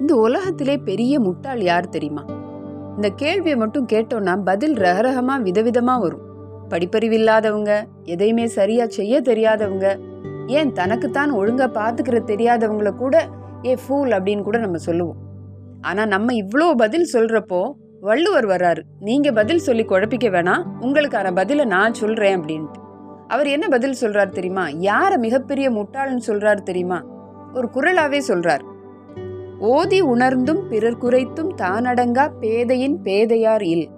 இந்த உலகத்திலே பெரிய முட்டாள் யார் தெரியுமா? இந்த கேள்வியை மட்டும் கேட்டோம்னா பதில் ரகரகமா விதவிதமா வரும். படிப்பறிவில்லாதவங்க எதையுமே சரியா செய்ய தெரியாதவங்க ஏன் தனக்குத்தான் ஒழுங்கா பாத்துக்கிற தெரியாதவங்கள கூட ஏ ஃபூல் அப்படின்னு கூட நம்ம சொல்லுவோம். ஆனா நம்ம இவ்வளோ பதில் சொல்றப்போ வள்ளுவர் வர்றாரு. நீங்க பதில் சொல்லி குழப்பிக்க வேணாம். உங்களுக்கான பதிலை நான் சொல்றேன் அப்படின்ட்டு. அவர் என்ன பதில் சொல்றாரு தெரியுமா? யார மிகப்பெரிய முட்டாள்னு சொல்றாரு தெரியுமா? ஒரு குரலாவே சொல்கிறார் ஓதி உணர்ந்தும் பிறர் குறைத்தும் தானடங்கா பேதையின் பேதையார் இல்.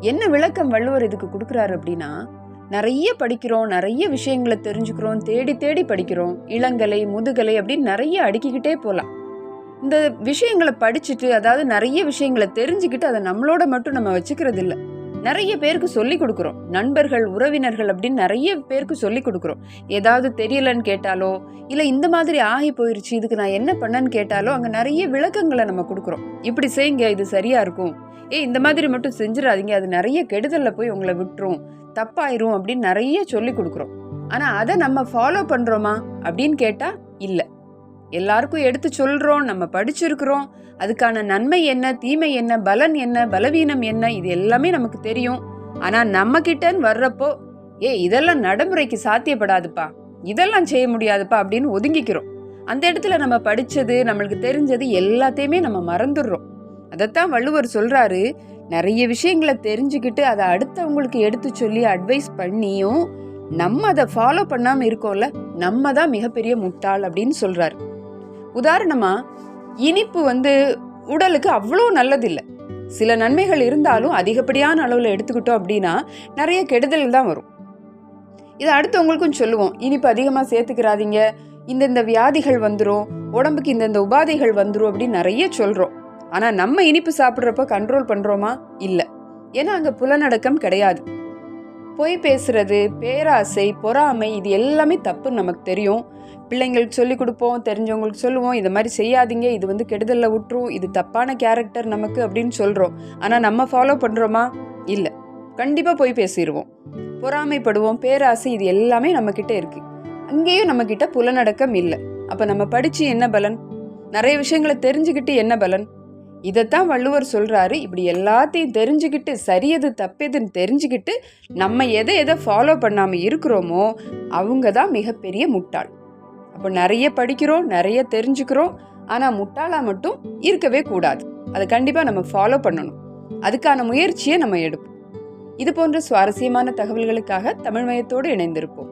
என்ன விளக்கம் வள்ளுவர் இதுக்கு கொடுக்குறாரு அப்படின்னா நிறைய படிக்கிறோம் நிறைய விஷயங்களை தெரிஞ்சுக்கிறோம் தேடி தேடி படிக்கிறோம் இளங்கலை முதுகலை அப்படின்னு நிறைய அடுக்கிக்கிட்டே போகலாம் இந்த விஷயங்களை படிச்சுட்டு அதாவது நிறைய விஷயங்களை தெரிஞ்சுக்கிட்டு அதை நம்மளோட மட்டும் நம்ம வச்சுக்கிறது இல்லை நிறைய பேருக்கு சொல்லி கொடுக்குறோம். நண்பர்கள் உறவினர்கள் அப்படின்னு நிறைய பேருக்கு சொல்லி கொடுக்குறோம். ஏதாவது தெரியலன்னு கேட்டாலோ இல்லை இந்த மாதிரி ஆகி போயிருச்சு இதுக்கு நான் என்ன பண்ணேன்னு கேட்டாலோ அங்கே நிறைய விளக்கங்களை நம்ம கொடுக்குறோம். இப்படி செய்யுங்க இது சரியா இருக்கும். ஏ இந்த மாதிரி மட்டும் செஞ்சிடாதீங்க அது நிறைய கெடுதலில் போய் உங்களை விட்டுரும். தப்பாயிரும் அப்படின்னு நிறைய சொல்லி கொடுக்குறோம். ஆனால் அதை நம்ம ஃபாலோ பண்ணுறோமா அப்படின்னு கேட்டால் இல்லை. எல்லாருக்கும் எடுத்து சொல்கிறோம் நம்ம படிச்சிருக்கிறோம் அதுக்கான நன்மை என்ன தீமை என்ன பலன் என்ன பலவீனம் என்ன இது எல்லாமே நமக்கு தெரியும். ஆனால் நம்ம கிட்டன்னு வர்றப்போ ஏ இதெல்லாம் நடைமுறைக்கு சாத்தியப்படாதுப்பா. இதெல்லாம் செய்ய முடியாதுப்பா அப்படின்னு ஒதுங்கிக்கிறோம். அந்த இடத்துல நம்ம படித்தது நம்மளுக்கு தெரிஞ்சது எல்லாத்தையுமே நம்ம மறந்துடுறோம். அதைத்தான் வள்ளுவர் சொல்கிறாரு நிறைய விஷயங்களை தெரிஞ்சுக்கிட்டு அதை அடுத்தவங்களுக்கு எடுத்து சொல்லி அட்வைஸ் பண்ணியும் நம்ம அதை ஃபாலோ பண்ணாமல் இருக்கோம்ல நம்ம தான் மிகப்பெரிய முட்டாள் அப்படின்னு சொல்கிறார் உதாரணமாக இனிப்பு வந்து உடலுக்கு அவ்வளோ நல்லதில்லை. சில நன்மைகள் இருந்தாலும் அதிகப்படியான அளவில் எடுத்துக்கிட்டோம் அப்படின்னா நிறைய கெடுதல் தான் வரும். இதை அடுத்தவங்களுக்கும் சொல்லுவோம். இனிப்பு அதிகமாக சேர்த்துக்கிறாதீங்க. இந்தந்த வியாதிகள் வந்துடும் உடம்புக்கு இந்தந்த உபாதைகள் வந்துடும் அப்படின்னு நிறைய சொல்கிறோம் ஆனால் நம்ம இனிப்பு சாப்பிட்றப்ப கண்ட்ரோல் பண்ணுறோமா இல்லை. ஏன்னா அங்கே புலனடக்கம் கிடையாது. பொய் பேசுறது பேராசை பொறாமை இது எல்லாமே தப்புன்னு நமக்கு தெரியும். பிள்ளைங்களுக்கு சொல்லி கொடுப்போம் தெரிஞ்சவங்களுக்கு சொல்லுவோம் இது மாதிரி செய்யாதீங்க இது வந்து கெடுதலில் விட்டுரும் இது தப்பான கேரக்டர் நமக்கு அப்படின்னு சொல்கிறோம் ஆனால் நம்ம ஃபாலோ பண்ணுறோமா இல்லை. கண்டிப்பாக போய் பேசிடுவோம் பொறாமைப்படுவோம் பேராசை இது எல்லாமே நம்மக்கிட்ட இருக்குது அங்கேயும் நம்மக்கிட்ட புலநடக்கம் இல்லை. அப்போ நம்ம படித்து என்ன பலன்? நிறைய விஷயங்களை தெரிஞ்சுக்கிட்டு என்ன பலன்? இதைத்தான் வள்ளுவர் சொல்கிறாரு இப்படி எல்லாத்தையும் தெரிஞ்சுக்கிட்டு சரியது தப்பெதுன்னு தெரிஞ்சுக்கிட்டு நம்ம எதை எதை ஃபாலோ பண்ணாமல் இருக்கிறோமோ அவங்க தான் மிகப்பெரிய முட்டாள். அப்போ நிறைய படிக்கிறோம் நிறைய தெரிஞ்சுக்கிறோம். ஆனால் முட்டாளாக மட்டும் இருக்கவே கூடாது. அதை கண்டிப்பாக நம்ம ஃபாலோ பண்ணணும். அதுக்கான முயற்சியை நம்ம எடுப்போம். இது போன்ற சுவாரஸ்யமான தகவல்களுக்காக தமிழ்மயத்தோடு இணைந்திருப்போம்.